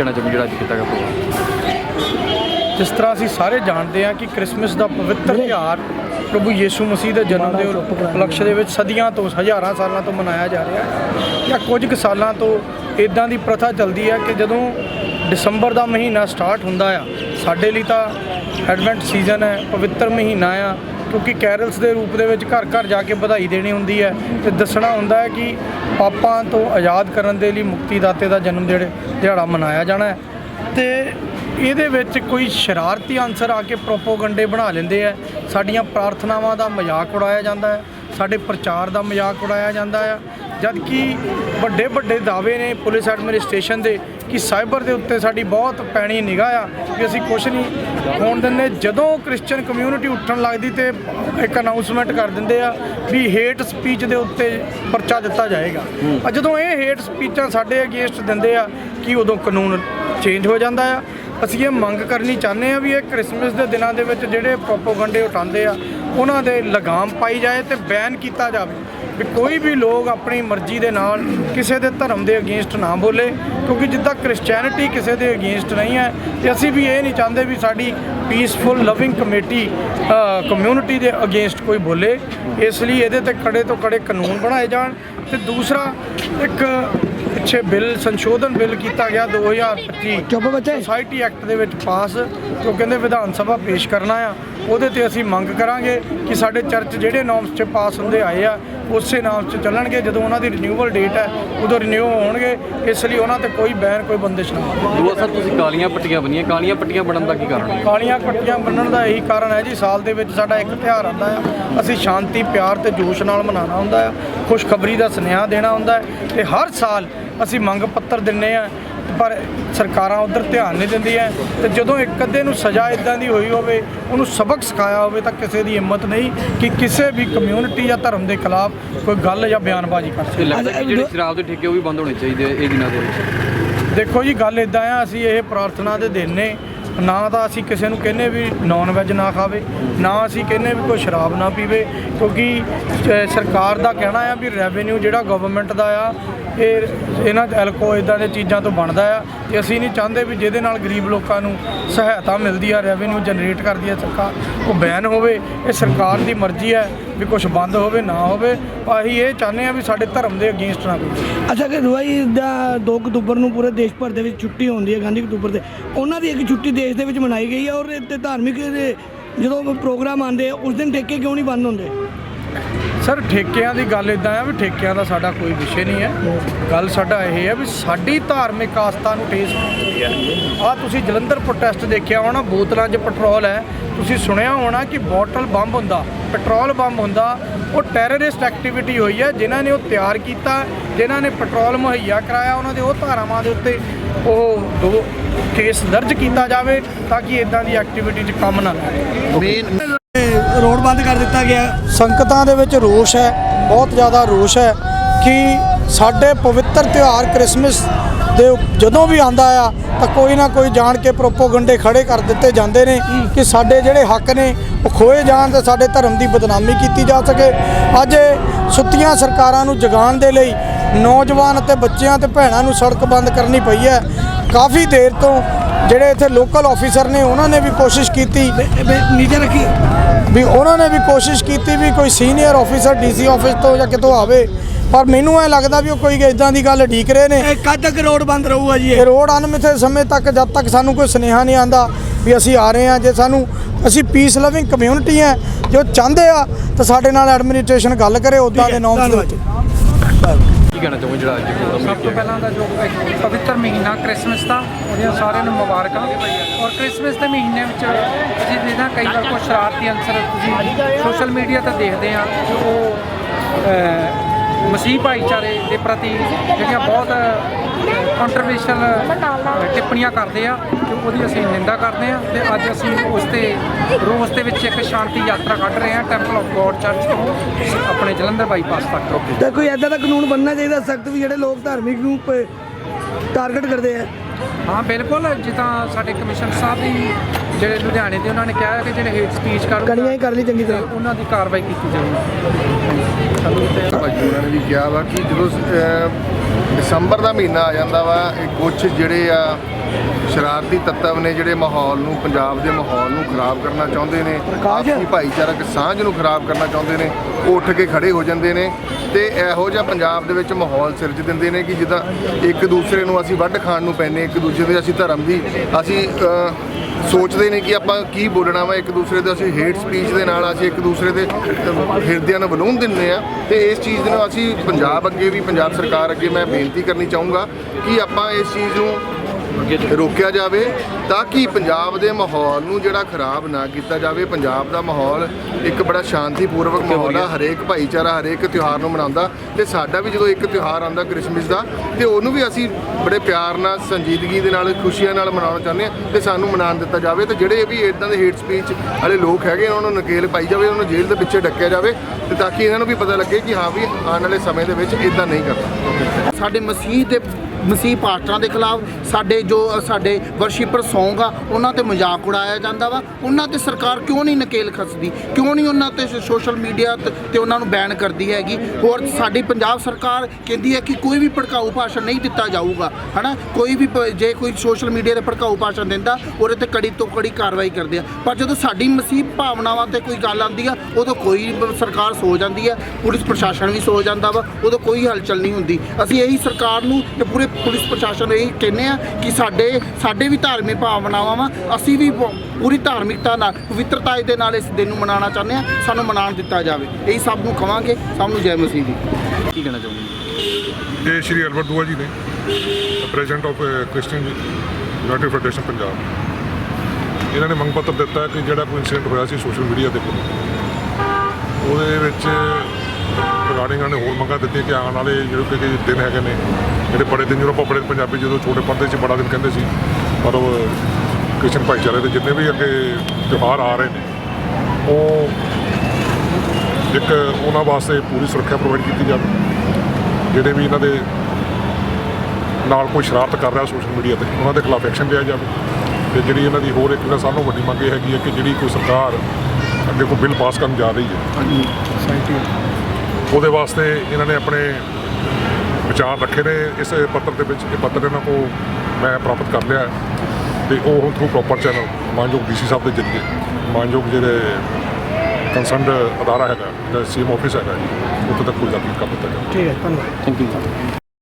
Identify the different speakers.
Speaker 1: ਕਹਿਣਾ ਚਾਹੁੰਦੇ ਜਿਹੜਾ ਅੱਜ ਕੀਤਾ ਗਿਆ ਪ੍ਰੋਗਰਾਮ?
Speaker 2: ਜਿਸ ਤਰ੍ਹਾਂ ਅਸੀਂ ਸਾਰੇ ਜਾਣਦੇ ਹਾਂ ਕਿ ਕ੍ਰਿਸਮਸ ਦਾ ਪਵਿੱਤਰ ਤਿਉਹਾਰ ਪ੍ਰਭੂ ਯੀਸ਼ੂ ਮਸੀਹ ਦੇ ਜਨਮ ਦੇ ਉਪਲਕਸ਼ ਦੇ ਵਿੱਚ ਸਦੀਆਂ ਤੋਂ ਹਜ਼ਾਰਾਂ ਸਾਲਾਂ ਤੋਂ ਮਨਾਇਆ ਜਾ ਰਿਹਾ ਹੈ। ਜਾਂ ਕੁਝ ਕੁ ਸਾਲਾਂ ਤੋਂ ਇਦਾਂ ਦੀ ਪ੍ਰਥਾ ਚੱਲਦੀ ਹੈ ਕਿ ਜਦੋਂ ਦਸੰਬਰ ਦਾ ਮਹੀਨਾ ਸਟਾਰਟ ਹੁੰਦਾ ਆ ਸਾਡੇ ਲਈ ਤਾਂ ਐਡਵੈਂਟ ਸੀਜ਼ਨ ਹੈ ਪਵਿੱਤਰ ਮਹੀਨਾ ਆ ਕਿਉਂਕਿ ਕੈਰਲਸ ਦੇ ਰੂਪ ਦੇ ਵਿੱਚ ਘਰ ਘਰ ਜਾ ਕੇ ਵਧਾਈ ਦੇਣੀ ਹੁੰਦੀ ਹੈ ਤੇ ਦੱਸਣਾ ਹੁੰਦਾ ਹੈ ਕਿ ਪਾਪਾਂ ਤੋਂ ਆਜ਼ਾਦ ਕਰਨ ਦੇ ਲਈ ਮੁਕਤੀ ਦਾਤੇ ਦਾ ਜਨਮ ਦਿਹਾੜਾ ਮਨਾਇਆ ਜਾਣਾ ਹੈ। ਤੇ ਇਹਦੇ ਵਿੱਚ ਕੋਈ ਸ਼ਰਾਰਤੀ ਅਨਸਰ ਆ ਕੇ ਪ੍ਰੋਪੋਗੰਡੇ ਬਣਾ ਲੈਂਦੇ ਆ। ਸਾਡੀਆਂ ਪ੍ਰਾਰਥਨਾਵਾਂ ਦਾ ਮਜ਼ਾਕ ਉਡਾਇਆ ਜਾਂਦਾ ਹੈ, ਸਾਡੇ ਪ੍ਰਚਾਰ ਦਾ ਮਜ਼ਾਕ ਉਡਾਇਆ ਜਾਂਦਾ ਹੈ ਜਦ ਕਿ ਵੱਡੇ ਵੱਡੇ ਦਾਅਵੇ ਨੇ ਪੁਲਿਸ ਐਡਮਿਨਿਸਟ੍ਰੇਸ਼ਨ ਦੇ ਕਿ ਸਾਈਬਰ ਦੇ ਉੱਤੇ ਸਾਡੀ ਬਹੁਤ ਪੈਣੀ ਨਿਗਾਹ ਆ ਕਿ ਅਸੀਂ ਕੁਝ ਨਹੀਂ ਹੋਣ ਦਿੰਦੇ। ਜਦੋਂ ਕ੍ਰਿਸਚੀਅਨ ਕਮਿਊਨਿਟੀ ਉੱਠਣ ਲੱਗਦੀ ਤੇ ਇੱਕ ਅਨਾਉਂਸਮੈਂਟ ਕਰ ਦਿੰਦੇ ਆ ਵੀ ਹੇਟ ਸਪੀਚ ਦੇ ਉੱਤੇ ਪਰਚਾ ਦਿੱਤਾ ਜਾਏਗਾ। ਆ ਜਦੋਂ ਇਹ ਹੇਟ ਸਪੀਚਾਂ ਸਾਡੇ ਅਗੇਂਸਟ ਦਿੰਦੇ ਆ ਕਿ ਉਦੋਂ ਕਾਨੂੰਨ ਚੇਂਜ ਹੋ ਜਾਂਦਾ ਆ? ਅਸੀਂ ਇਹ ਮੰਗ ਕਰਨੀ ਚਾਹੁੰਦੇ ਆ ਵੀ ਇਹ ਕ੍ਰਿਸਮਸ ਦੇ ਦਿਨਾਂ ਦੇ ਵਿੱਚ ਜਿਹੜੇ ਪ੍ਰੋਪੋਗੰਡੇ ਉਠਾਉਂਦੇ ਆ ਉਹਨਾਂ ਦੇ ਲਗਾਮ ਪਾਈ ਜਾਏ ਤੇ ਬੈਨ ਕੀਤਾ ਜਾਵੇ। ਵੀ ਕੋਈ ਵੀ ਲੋਕ ਆਪਣੀ ਮਰਜ਼ੀ ਦੇ ਨਾਲ ਕਿਸੇ ਦੇ ਧਰਮ ਦੇ ਅਗੇਂਸਟ ਨਾ ਬੋਲੇ ਕਿਉਂਕਿ ਜਿੱਦਾਂ ਕ੍ਰਿਸਚੀਅਨਿਟੀ ਕਿਸੇ ਦੇ ਅਗੇਂਸਟ ਨਹੀਂ ਹੈ ਤੇ ਅਸੀਂ ਵੀ ਇਹ ਨਹੀਂ ਚਾਹੁੰਦੇ ਵੀ ਸਾਡੀ ਪੀਸਫੁਲ ਲਵਿੰਗ ਕਮੇਟੀ ਕਮਿਊਨਿਟੀ ਦੇ ਅਗੇਂਸਟ ਕੋਈ ਬੋਲੇ। ਇਸ ਲਈ ਇਹਦੇ ਤੇ ਕੜੇ ਤੋਂ ਕੜੇ ਕਾਨੂੰਨ ਬਣਾਏ ਜਾਣ। ਤੇ ਦੂਸਰਾ ਇੱਕ ਪਿੱਛੇ ਬਿੱਲ ਸੰਸ਼ੋਧਨ ਬਿੱਲ ਕੀਤਾ ਗਿਆ 2025
Speaker 3: ਚੁੱਪ ਬੱਚੇ।
Speaker 2: ਸੋਸਾਇਟੀ ਐਕਟ ਦੇ ਵਿੱਚ ਪਾਸ ਜੋ ਕਹਿੰਦੇ ਵਿਧਾਨ ਸਭਾ ਪੇਸ਼ ਕਰਨਾ ਆ। ਉਹਦੇ ਤੇ ਅਸੀਂ ਮੰਗ ਕਰਾਂਗੇ ਕਿ ਸਾਡੇ ਚਰਚ ਜਿਹੜੇ ਨੋਰਮਸ 'ਚ ਪਾਸ ਹੁੰਦੇ ਆਏ ਆ ਉਸੇ ਨਾਮ 'ਚ ਚੱਲਣਗੇ ਜਦੋਂ ਉਹਨਾਂ ਦੀ ਰਿਨਿਊਵਲ ਡੇਟ ਹੈ ਉਦੋਂ ਰਿਨਿਊ ਹੋਣਗੇ ਇਸ ਲਈ ਉਹਨਾਂ ਤੇ ਕੋਈ ਬੈਨ ਕੋਈ ਬੰਦਿਸ਼ ਨਾ ਹੋਵੇ।
Speaker 1: ਦੂਆ ਸਰ ਤੁਸੀਂ ਕਾਲੀਆਂ ਪੱਟੀਆਂ ਬੰਨੀਆਂ ਕਾਲੀਆਂ ਪੱਟੀਆਂ ਬਣਨ ਦਾ ਕੀ ਕਾਰਨ ਹੈ?
Speaker 2: ਕਾਲੀਆਂ ਪੱਟੀਆਂ ਬੰਨਣ ਦਾ ਇਹੀ ਕਾਰਨ ਹੈ ਜੀ ਸਾਲ ਦੇ ਵਿੱਚ ਸਾਡਾ ਇੱਕ ਤਿਉਹਾਰ ਆਉਂਦਾ ਆ ਅਸੀਂ ਸ਼ਾਂਤੀ ਪਿਆਰ ਤੇ ਜੋਸ਼ ਨਾਲ ਮਨਾਉਣਾ ਹੁੰਦਾ ਆ ਖੁਸ਼ਖਬਰੀ ਦਾ ਸੁਨੇਹਾ ਦੇਣਾ ਹੁੰਦਾ ਹੈ ਤੇ ਹਰ ਸਾਲ ਅਸੀਂ ਮੰਗ ਪੱਤਰ ਦਿੰਨੇ ਆ ਪਰ ਸਰਕਾਰਾਂ ਉਧਰ ਧਿਆਨ ਨਹੀਂ ਦਿੰਦੀਆਂ ਤੇ ਜਦੋਂ ਇੱਕ ਅੱਧੇ ਨੂੰ ਸਜ਼ਾ ਇਦਾਂ ਦੀ ਹੋਈ ਹੋਵੇ ਉਹਨੂੰ ਸਬਕ ਸਿਖਾਇਆ ਹੋਵੇ ਤਾਂ ਕਿਸੇ ਦੀ ਹਿੰਮਤ ਨਹੀਂ ਕਿ ਕਿਸੇ ਵੀ ਕਮਿਊਨਿਟੀ ਜਾਂ ਧਰਮ ਦੇ ਖਿਲਾਫ ਕੋਈ ਗੱਲ ਜਾਂ ਬਿਆਨਬਾਜ਼ੀ ਕਰ ਸਕੇ।
Speaker 1: ਲੱਗਦਾ ਕਿ ਜਿਹੜੇ ਸ਼ਰਾਬ ਦੇ ਠੇਕੇ ਉਹ ਵੀ ਬੰਦ ਹੋਣੇ ਚਾਹੀਦੇ ਇਹ ਦਿਨਾਂ ਦੇ ਵਿੱਚ
Speaker 2: ਦੇਖੋ ਜੀ ਗੱਲ ਇਦਾਂ ਆ ਅਸੀਂ ਇਹ ਪ੍ਰਾਰਥਨਾ ਦੇ ਦਿਨ ਨੇ ਨਾ ਤਾਂ ਅਸੀਂ ਕਿਸੇ ਨੂੰ ਕਹਿੰਨੇ ਵੀ ਨਾਨ ਵੈਜ ਨਾ ਖਾਵੇ ਨਾ ਅਸੀਂ ਕਹਿੰਨੇ ਵੀ ਕੋਈ ਸ਼ਰਾਬ ਨਾ ਪੀਵੇ ਕਿਉਂਕਿ ਸਰਕਾਰ ਦਾ ਕਹਿਣਾ ਆ ਵੀ ਰੈਵਨਿਊ ਜਿਹੜਾ ਗਵਰਨਮੈਂਟ ਦਾ ਆ ਇਹ ਇਹਨਾਂ ਐਲਕੋ ਇਦਾਂ ਦੇ ਚੀਜ਼ਾਂ ਤੋਂ ਬਣਦਾ ਆ ਤੇ ਅਸੀਂ ਨਹੀਂ ਚਾਹੁੰਦੇ ਵੀ ਜਿਹਦੇ ਨਾਲ ਗਰੀਬ ਲੋਕਾਂ ਨੂੰ ਸਹਾਇਤਾ ਮਿਲਦੀ ਆ ਰੈਵਨਿਊ ਜਨਰੇਟ ਕਰਦੀ ਆ ਸਰਕਾਰ। ਉਹ ਬੈਨ ਹੋਵੇ, ਇਹ ਸਰਕਾਰ ਦੀ ਮਰਜ਼ੀ ਹੈ ਵੀ ਕੁਝ ਬੰਦ ਹੋਵੇ, ਨਾ ਹੋਵੇ। ਅਸੀਂ ਇਹ ਚਾਹੁੰਦੇ ਆ ਵੀ ਸਾਡੇ ਧਰਮ ਦੇ ਅਗੇਂਸਟ ਨਾ ਕੋਈ
Speaker 3: ਅੱਛਾ, ਕਿ ਰੁਆਈ ਦਾ 2 ਅਕਤੂਬਰ ਨੂੰ ਪੂਰੇ ਦੇਸ਼ ਭਰ ਦੇ ਵਿੱਚ ਛੁੱਟੀ ਹੁੰਦੀ ਹੈ ਗਾਂਧੀ ਅਕਤੂਬਰ ਦੇ ਉਹਨਾਂ ਦੀ ਇੱਕ ਛੁੱਟੀ ਦੇਸ਼ ਦੇ ਵਿੱਚ ਮਨਾਈ ਗਈ ਹੈ ਔਰ ਤੇ ਧਾਰਮਿਕ ਜਦੋਂ ਪ੍ਰੋਗਰਾਮ ਆਉਂਦੇ ਆ, ਉਸ ਦਿਨ ਠੇਕੇ ਕਿਉਂ ਨਹੀਂ ਬੰਦ ਹੁੰਦੇ?
Speaker 2: ਸਰ, ਠੇਕਿਆਂ ਦੀ ਗੱਲ ਇਦਾਂ ਆ ਵੀ ਠੇਕਿਆਂ ਦਾ ਸਾਡਾ ਕੋਈ ਵਿਸ਼ੇ ਨਹੀਂ ਹੈ। ਗੱਲ ਸਾਡਾ ਇਹ ਹੈ ਵੀ ਸਾਡੀ ਧਾਰਮਿਕ ਆਸਥਾ ਨੂੰ ਠੇਸ ਪਹੁੰਚੀ ਹੈ। ਆ ਤੁਸੀਂ ਜਲੰਧਰ ਪ੍ਰੋਟੈਸਟ ਦੇਖਿਆ ਹੋਣਾ, ਬੋਤਲਾਂ 'ਚ ਪੈਟਰੋਲ ਹੈ। ਤੁਸੀਂ ਸੁਣਿਆ ਹੋਣਾ ਕਿ ਬੋਟਲ ਬੰਬ ਹੁੰਦਾ ਪੈਟਰੋਲ ਬੰਬ ਹੁੰਦਾ, ਉਹ ਟੈਰਰਿਸਟ ਐਕਟੀਵਿਟੀ ਹੋਈ ਹੈ, ਜਿਨ੍ਹਾਂ ਨੇ ਉਹ ਤਿਆਰ ਕੀਤਾ, ਜਿਨ੍ਹਾਂ ਨੇ ਪੈਟਰੋਲ ਮੁਹੱਈਆ ਕਰਾਇਆ, ਉਹਨਾਂ ਦੇ ਉਹ ਧਾਰਾਵਾਂ ਦੇ ਉੱਤੇ ਉਹ ਦੋ ਕੇਸ ਦਰਜ ਕੀਤਾ ਜਾਵੇ, ਤਾਂ ਕਿ ਇਦਾਂ ਦੀ ਐਕਟੀਵਿਟੀ 'ਚ ਕੰਮ ਨਾ ਲੈਣ
Speaker 3: ਰੋਡ ਬੰਦ ਕਰ ਦਿੱਤਾ ਗਿਆ।
Speaker 2: ਸੰਗਤਾਂ ਦੇ ਵਿੱਚ ਰੋਸ਼ ਹੈ ਬਹੁਤ ਜ਼ਿਆਦਾ ਰੋਸ਼ ਹੈ ਕਿ ਸਾਡੇ ਪਵਿੱਤਰ ਤਿਉਹਾਰ ਕ੍ਰਿਸਮਸ ਦੇ ਜਦੋਂ ਵੀ ਆਂਦਾ ਆ ਤਾਂ ਕੋਈ ਨਾ ਕੋਈ ਜਾਣ ਕੇ ਪ੍ਰੋਪੋਗੰਡੇ ਖੜੇ ਕਰ ਦਿੱਤੇ ਜਾਂਦੇ ਨੇ ਕਿ ਸਾਡੇ ਜਿਹੜੇ ਹੱਕ ਨੇ ਉਹ ਖੋਏ ਜਾਣ ਤੇ ਸਾਡੇ ਧਰਮ ਦੀ ਬਦਨਾਮੀ ਕੀਤੀ ਜਾ ਸਕੇ। ਅੱਜ ਸੁੱਤੀਆਂ ਸਰਕਾਰਾਂ ਨੂੰ ਜਗਾਉਣ ਦੇ ਲਈ ਨੌਜਵਾਨ ਅਤੇ ਬੱਚਿਆਂ ਤੇ ਭੈਣਾਂ ਨੂੰ ਸੜਕ ਬੰਦ ਕਰਨੀ ਪਈ ਹੈ। ਕਾਫੀ ਦੇਰ ਤੋਂ ਜਿਹੜੇ ਇੱਥੇ ਲੋਕਲ ਆਫੀਸਰ ਨੇ ਉਹਨਾਂ ਨੇ ਵੀ ਕੋਸ਼ਿਸ਼ ਕੀਤੀ।
Speaker 3: ਨੀਚੇ ਰੱਖੀ
Speaker 2: ਵੀ ਉਹਨਾਂ ਨੇ ਵੀ ਕੋਸ਼ਿਸ਼ ਕੀਤੀ ਵੀ ਕੋਈ ਸੀਨੀਅਰ ਆਫੀਸਰ ਡੀਸੀ ਆਫਿਸ ਤੋਂ ਜਾਂ ਕਿਤੋਂ ਆਵੇ। ਪਰ ਮੈਨੂੰ ਐ ਲੱਗਦਾ ਵੀ ਉਹ ਕੋਈ ਇਦਾਂ ਦੀ ਗੱਲ ਢੀਕ ਰਹੇ ਨੇ।
Speaker 3: ਕਦ ਤੱਕ ਰੋਡ ਬੰਦ ਰਹੂਗਾ ਜੀ
Speaker 2: ਇਹ? ਰੋਡ ਅਨਮਿੱਥੇ ਸਮੇਂ ਤੱਕ ਜਦ ਤੱਕ ਸਾਨੂੰ ਕੋਈ ਸੁਨੇਹਾ ਨਹੀਂ ਆਂਦਾ ਵੀ ਅਸੀਂ ਆ ਰਹੇ ਹਾਂ। ਜੇ ਸਾਨੂੰ ਅਸੀਂ ਪੀਸ ਲਵਿੰਗ ਕਮਿਊਨਿਟੀ ਹੈ ਜੋ ਚਾਹੁੰਦੇ ਆ ਤਾਂ ਸਾਡੇ ਨਾਲ ਐਡਮਿਨਿਸਟ੍ਰੇਸ਼ਨ ਗੱਲ ਕਰੇ ਉਦਾਂ ਦੇ ਨੌਮ ਦੇ ਵਿੱਚ।
Speaker 1: ਕੀ ਕਹਿਣਾ ਚਾਹੁੰਦੇ ਜਿਹੜਾ ਅੱਜ ਪ੍ਰੋਗਰਾਮ
Speaker 4: ਸਭ ਤੋਂ ਪਹਿਲਾਂ ਦਾ ਜੋ ਇੱਕ ਪਵਿੱਤਰ ਮਹੀਨਾ, ਕ੍ਰਿਸਮਸ ਦਾ, ਉਹਦੀਆਂ ਸਾਰਿਆਂ ਨੂੰ ਮੁਬਾਰਕਾਂ। ਔਰ ਕ੍ਰਿਸਮਸ ਦੇ ਮਹੀਨੇ ਵਿੱਚ ਅਸੀਂ ਦੇਖਦੇ ਕਈ ਵਾਰ ਕੋਈ ਸ਼ਰਾਰਤੀ ਅਨਸਰ ਤੁਸੀਂ ਸੋਸ਼ਲ ਮੀਡੀਆ ਤੇ ਦੇਖਦੇ ਆ ਕਿ ਉਹ ਮਸੀਹ ਭਾਈਚਾਰੇ ਦੇ ਪ੍ਰਤੀ ਜਿਹੜੀਆਂ ਬਹੁਤ ਕੰਟਰੋਵਰਸ਼ੀਅਲ ਟਿੱਪਣੀਆਂ ਕਰਦੇ ਆ ਤੇ ਉਹਦੀ ਅਸੀਂ ਨਿੰਦਾ ਕਰਦੇ ਆ ਤੇ ਅੱਜ ਅਸੀਂ ਉਸ ਤੇ ਰੋਸ ਦੇ ਵਿੱਚ ਇੱਕ ਸ਼ਾਂਤੀ ਯਾਤਰਾ ਕੱਢ ਰਹੇ ਹਾਂ ਟੈਂਪਲ ਆਫ ਗੋਡ ਚਰਚ ਤੋਂ ਆਪਣੇ ਜਲੰਧਰ ਬਾਈਪਾਸ ਤੱਕ।
Speaker 3: ਤੇ ਕੋਈ ਐਦਾਂ ਦਾ ਕਾਨੂੰਨ ਬਣਨਾ ਚਾਹੀਦਾ ਸਖਤ ਵੀ ਜਿਹੜੇ ਲੋਕ ਧਾਰਮਿਕ ਨੂੰ ਟਾਰਗੇਟ ਕਰਦੇ ਆ।
Speaker 4: ਹਾਂ ਬਿਲਕੁਲ ਜਿੱਦਾਂ ਸਾਡੇ ਕਮਿਸ਼ਨ ਸਾਹਿਬ ਦੀ ਜਿਹੜੇ ਲੁਧਿਆਣੇ ਦੇ ਉਹਨਾਂ ਨੇ ਕਿਹਾ ਕਿ ਜਿਹੜੇ ਹੇਟ ਸਪੀਚ ਕਰ
Speaker 3: ਕਣੀਆਂ ਹੀ ਕਰ ਲਈ ਚੰਗੀ ਤਰ੍ਹਾਂ
Speaker 4: ਉਹਨਾਂ ਦੀ ਕਾਰਵਾਈ ਕੀਤੀ ਜਾਊਗੀ ਸਾਨੂੰ ਤੇ
Speaker 5: ਭਾਜੀ ਉਹਨਾਂ ਨੇ ਵੀ ਕਿਹਾ ਵਾ ਕਿ ਜਦੋਂ ਦਸੰਬਰ ਦਾ ਮਹੀਨਾ ਆ ਜਾਂਦਾ ਵਾ ਇਹ ਕੁਝ ਜਿਹੜੇ ਆ ਸ਼ਰਾਰਤੀ ਤੱਤਵ ਨੇ ਜਿਹੜੇ ਮਾਹੌਲ ਨੂੰ ਪੰਜਾਬ ਦੇ ਮਾਹੌਲ ਨੂੰ ਖਰਾਬ ਕਰਨਾ ਚਾਹੁੰਦੇ ਨੇ। ਆਪਸੀ ਭਾਈਚਾਰਕ ਸਾਂਝ ਨੂੰ ਖਰਾਬ ਕਰਨਾ ਚਾਹੁੰਦੇ ਨੇ ਉਹ ਉੱਠ ਕੇ ਖੜੇ ਹੋ ਜਾਂਦੇ ਨੇ ਤੇ ਇਹੋ ਜਿਹਾ ਪੰਜਾਬ ਦੇ ਵਿੱਚ ਮਾਹੌਲ ਸਿਰਜ ਦਿੰਦੇ ਨੇ ਕਿ ਜਿੱਦਾਂ ਇੱਕ ਦੂਸਰੇ ਨੂੰ ਅਸੀਂ ਵੱਢ ਖਾਣ ਨੂੰ ਪੈਨੇ ਇੱਕ ਦੂਜੇ ਦੇ ਅਸੀਂ ਧਰਮ ਦੀ ਅਸੀਂ ਸੋਚਦੇ ਨੇ ਕਿ ਆਪਾਂ ਕੀ ਬੋਲਣਾ ਵਾ, ਇੱਕ ਦੂਸਰੇ ਦੇ ਅਸੀਂ ਹੇਟ ਸਪੀਚ ਦੇ ਨਾਲ, ਅਸੀਂ ਇੱਕ ਦੂਸਰੇ ਦੇ ਹਿਰਦਿਆਂ ਨੂੰ ਬਲੂਨ ਦਿੰਦੇ ਆ। ਤੇ ਇਸ ਚੀਜ਼ ਨੂੰ ਅਸੀਂ ਪੰਜਾਬ ਅੱਗੇ ਵੀ, ਪੰਜਾਬ ਸਰਕਾਰ ਅੱਗੇ ਮੈਂ ਬੇਨਤੀ ਕਰਨੀ ਚਾਹੂੰਗਾ ਕਿ ਆਪਾਂ ਇਸ ਚੀਜ਼ ਨੂੰ ਰੋਕਿਆ ਜਾਵੇ ਤਾਂ ਕਿ ਪੰਜਾਬ ਦੇ ਮਾਹੌਲ ਨੂੰ ਜਿਹੜਾ ਖਰਾਬ ਨਾ ਕੀਤਾ ਜਾਵੇ। ਪੰਜਾਬ ਦਾ ਮਾਹੌਲ ਇੱਕ ਬੜਾ ਸ਼ਾਂਤੀਪੂਰਵਕ ਮਾਹੌਲ ਆ ਹਰੇਕ ਭਾਈਚਾਰਾ ਹਰੇਕ ਤਿਉਹਾਰ ਨੂੰ ਮਨਾਉਂਦਾ ਤੇ ਸਾਡਾ ਵੀ ਜਦੋਂ ਇੱਕ ਤਿਉਹਾਰ ਆਉਂਦਾ ਕ੍ਰਿਸਮਸ ਦਾ ਤੇ ਉਹਨੂੰ ਵੀ ਅਸੀਂ ਬੜੇ ਪਿਆਰ ਨਾਲ ਸੰਜੀਦਗੀ ਦੇ ਨਾਲ ਖੁਸ਼ੀਆਂ ਨਾਲ ਮਨਾਉਣਾ ਚਾਹੁੰਦੇ ਆ ਤੇ ਸਾਨੂੰ ਮਨਾਉਣ ਦਿੱਤਾ ਜਾਵੇ ਤੇ ਜਿਹੜੇ ਵੀ ਇਦਾਂ ਦੇ ਹੇਟ ਸਪੀਚ ਵਾਲੇ ਲੋਕ ਹੈਗੇ ਉਹਨਾਂ ਨੂੰ ਨਕੇਲ ਪਾਈ ਜਾਵੇ ਉਹਨਾਂ ਨੂੰ ਜੇਲ੍ਹ ਦੇ ਪਿੱਛੇ ਡੱਕਿਆ ਜਾਵੇ ਤੇ ਤਾਂ ਕਿ ਇਹਨਾਂ ਨੂੰ ਵੀ ਪਤਾ ਲੱਗੇ ਕਿ ਹਾਂ ਵੀ ਆਉਣ ਵਾਲੇ ਸਮੇਂ ਦੇ ਵਿੱਚ ਇਦਾਂ ਨਹੀਂ ਕਰਨਾ।
Speaker 6: ਸਾਡੇ ਮਸੀਹ ਦੇ ਮਸੀਹ ਪਾਸਟਰਾਂ ਦੇ ਖਿਲਾਫ ਸਾਡੇ ਜੋ, ਸਾਡੇ ਵਰਸ਼ਿਪਰ ਸੌਂਗ ਆ, ਉਹਨਾਂ ਤੇ ਮਜ਼ਾਕ ਉਡਾਇਆ ਜਾਂਦਾ ਵਾ। ਉਹਨਾਂ ਤੇ ਸਰਕਾਰ ਕਿਉਂ ਨਹੀਂ ਨਕੇਲ ਖੱਸਦੀ? ਕਿਉਂ ਨਹੀਂ ਉਹਨਾਂ ਤੇ ਸੋਸ਼ਲ ਮੀਡੀਆ ਤੇ ਉਹਨਾਂ ਨੂੰ ਬੈਨ ਕਰਦੀ ਹੈਗੀ? ਹੋਰ ਸਾਡੀ ਪੰਜਾਬ ਸਰਕਾਰ ਕਹਿੰਦੀ ਹੈ ਕਿ ਕੋਈ ਵੀ ਭੜਕਾਊ ਭਾਸ਼ਣ ਨਹੀਂ ਦਿੱਤਾ ਜਾਊਗਾ, ਹਨਾ? ਕੋਈ ਵੀ ਪ- ਜੇ ਕੋਈ ਸੋਸ਼ਲ ਮੀਡੀਆ ਤੇ ਭੜਕਾਊ ਭਾਸ਼ਣ ਦਿੰਦਾ, ਉਹਦੇ ਤੇ ਕੜੀ ਤੋਂ ਕੜੀ ਕਾਰਵਾਈ ਕਰਦੇ ਆ। ਪਰ ਜਦੋਂ ਸਾਡੀ ਮਸੀਹ ਭਾਵਨਾਵਾਂ ਤੇ ਕੋਈ ਗੱਲ ਆਉਂਦੀ ਆ, ਉਦੋਂ ਕੋਈ ਸਰਕਾਰ ਸੋ ਜਾਂਦੀ ਆ, ਪੁਲਿਸ ਪ੍ਰਸ਼ਾਸਨ ਵੀ ਸੋ ਜਾਂਦਾ ਵਾ, ਉਦੋਂ ਕੋਈ ਹਲਚਲ ਨਹੀਂ ਹੁੰਦੀ। ਅਸੀਂ ਇਹੀ ਸਰਕਾਰ ਨੂੰ ਤੇ ਪੂਰੇ ਪੁਲਿਸ ਪ੍ਰਸ਼ਾਸਨ ਨੂੰ ਇਹੀ ਕਹਿੰਦੇ ਆ ਕਿ ਸਾਡੇ ਸਾਡੇ ਵੀ ਧਾਰਮਿਕ ਭਾਵਨਾਵਾਂ ਵਾ ਅਸੀਂ ਵੀ ਪੂਰੀ ਧਾਰਮਿਕਤਾ ਨਾਲ ਪਵਿੱਤਰਤਾ ਦੇ ਨਾਲ ਇਸ ਦਿਨ ਨੂੰ ਮਨਾਉਣਾ ਚਾਹੁੰਦੇ ਆ ਸਾਨੂੰ ਮਨਾਉਣ ਦਿੱਤਾ ਜਾਵੇ। ਇਹੀ ਸਭ ਨੂੰ ਕਵਾਂਗੇ ਸਭ ਨੂੰ ਜੈ ਮਸੀਹ ਦੀ
Speaker 1: ਕੀ ਕਹਿਣਾ ਚਾਹੁੰਦੇ
Speaker 7: ਇਹ ਸ਼੍ਰੀ ਅਲਬਰਟ ਦੂਆ ਜੀ ਨੇ president of Christian United Federation Punjab. ਇਹਨਾਂ ਨੇ ਮੰਗ ਪੱਤਰ ਦਿੱਤਾ ਕਿ ਜਿਹੜਾ ਕੋਈ ਇਨਸੀਡੈਂਟ ਹੋਇਆ ਸੀ ਸੋਸ਼ਲ ਮੀਡੀਆ ਤੇ ਉਹਦੇ ਵਿੱਚ ਰਿਗਾਰਡਿੰਗ ਨੇ ਹੋਰ ਮੰਗਾਂ ਦਿੱਤੀਆਂ ਕਿ ਆਉਣ ਵਾਲੇ ਜਿਹੜੇ ਕਿ ਦਿਨ ਹੈਗੇ ਨੇ ਜਿਹੜੇ ਬੜੇ ਦਿਨ ਜਦੋਂ ਆਪਾਂ ਬੜੇ ਪੰਜਾਬੀ ਜਦੋਂ ਛੋਟੇ ਪੜ੍ਹਦੇ ਸੀ ਬੜਾ ਦਿਨ ਕਹਿੰਦੇ ਸੀ ਪਰ ਉਹ ਕ੍ਰਿਸਚਨ ਭਾਈਚਾਰੇ ਦੇ ਜਿੰਨੇ ਵੀ ਅੱਗੇ ਤਿਉਹਾਰ ਆ ਰਹੇ ਨੇ ਉਹ ਇੱਕ ਉਹਨਾਂ ਵਾਸਤੇ ਪੂਰੀ ਸੁਰੱਖਿਆ ਪ੍ਰੋਵਾਈਡ ਕੀਤੀ ਜਾਵੇ ਜਿਹੜੇ ਵੀ ਇਹਨਾਂ ਦੇ ਨਾਲ ਕੋਈ ਸ਼ਰਾਰਤ ਕਰ ਰਿਹਾ ਸੋਸ਼ਲ ਮੀਡੀਆ ਤੇ ਉਹਨਾਂ ਦੇ ਖਿਲਾਫ ਐਕਸ਼ਨ ਲਿਆ ਜਾਵੇ ਤੇ ਜਿਹੜੀ ਇਹਨਾਂ ਦੀ ਹੋਰ ਇੱਕ ਜਿਹੜਾ ਸਾਨੂੰ ਵੱਡੀ ਮੰਗ ਇਹ ਹੈਗੀ ਹੈ ਕਿ ਜਿਹੜੀ ਕੋਈ ਸਰਕਾਰ ਅੱਗੇ ਕੋਈ ਬਿੱਲ ਪਾਸ ਕਰਨ ਜਾ ਰਹੀ ਹੈ। ਉਹਦੇ ਵਾਸਤੇ ਇਹਨਾਂ ਨੇ ਆਪਣੇ ਵਿਚਾਰ ਰੱਖੇ ਨੇ ਇਸ ਪੱਤਰ ਦੇ ਵਿੱਚ ਇਹ ਪੱਤਰ ਇਹਨਾਂ ਕੋ ਮੈਂ ਪ੍ਰਾਪਤ ਕਰ ਲਿਆ ਤੇ ਉਹ ਹੁਣ ਥਰੂ ਪ੍ਰੋਪਰ ਚੈਨਲ ਮਾਨਯੋਗ ਡੀਸੀ ਸਾਹਿਬ ਦੇ ਜਰੀਏ। ਮਾਨਯੋਗ ਜਿਹੜੇ ਕੰਸਰਨਡ ਅਦਾਰਾ ਹੈਗਾ ਜਿਹੜਾ ਸੀਐਮ ਆਫਿਸ ਹੈਗਾ ਉੱਥੇ ਤੱਕ ਕੋਈ ਗੱਲ ਕਰ ਦਿੱਤਾ ਜਾਵੇ।
Speaker 3: ਠੀਕ ਹੈ ਧੰਨਵਾਦ।
Speaker 1: Thank you